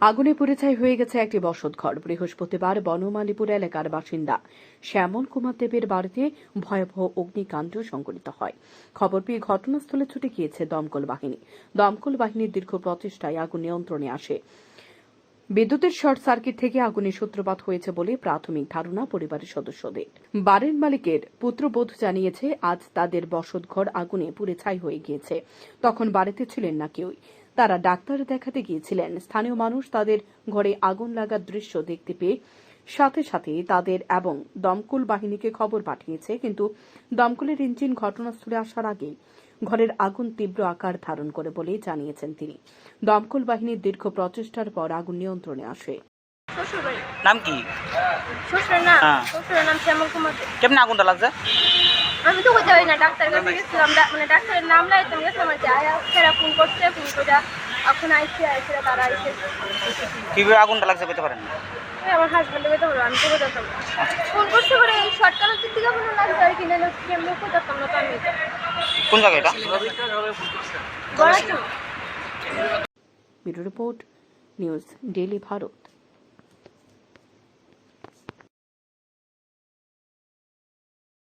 আগুনে পুড়ে ছাই হয়ে গেছে একটি বসতঘর। বৃহস্পতিবার বনমালীপুর এলাকার বাসিন্দা শ্যামল কুমার দেবের বাড়িতে ভয়াবহ অগ্নিকাণ্ড সংঘটিত হয়। খবর পেয়ে ঘটনাস্থলে ছুটে গিয়েছে দমকল বাহিনী। দমকল বাহিনীর দীর্ঘ প্রচেষ্টায় আগুন নিয়ন্ত্রণে আসে। বিদ্যুতের শর্ট সার্কিট থেকে আগুনের সূত্রপাত হয়েছে বলে প্রাথমিক ধারণা পরিবারের সদস্যদের। বাড়ির মালিকের পুত্রবোধ জানিয়েছে, আজ তাদের বসতঘর আগুনে পুড়ে ছাই হয়ে গিয়েছে। তখন বাড়িতে ছিলেন না কেউই। তারা ডাক্তার দেখাতে গিয়েছিলেন। স্থানীয় মানুষ তাদের ঘরে আগুন লাগার দৃশ্য দেখতে পেয়ে সাথে সাথে তাদের এবং দমকল বাহিনীকে খবর পাঠিয়েছে। কিন্তু দমকলের ইঞ্জিন ঘটনাস্থলে আসার আগেই ঘরের আগুন তীব্র আকার ধারণ করে বলে জানিয়েছেন তিনি। দমকল বাহিনীর দীর্ঘ প্রচেষ্টার পর আগুন নিয়ন্ত্রণে আসে। নাম কি? শ্বশুরের নাম হ্যাঁ। শ্বশুরের নাম শ্যামল কুমার। কেমনে আগুনটা লাগছে? আমি তো কোথাও না ডাক্তার কাছে গেছিলাম মানে ডাক্তারের নাম লাগাইতে আমি গেছিলাম আর কি আয়া ফোন করছে ফোন করে এখন আইসে আইসে তারা আইসে। কীভাবে আগুনটা লাগছে পেতে পারেন আমার হাজব্যান্ডে আমি তো বোঝাতাম না। ফোন করছে পরে এই শর্টকাটের দিক থেকে লাগছে আর কি নাহলে কেমনি বোঝাতাম না তো আমি কোন জায়গায় এটা? Bureau report news daily Bharat.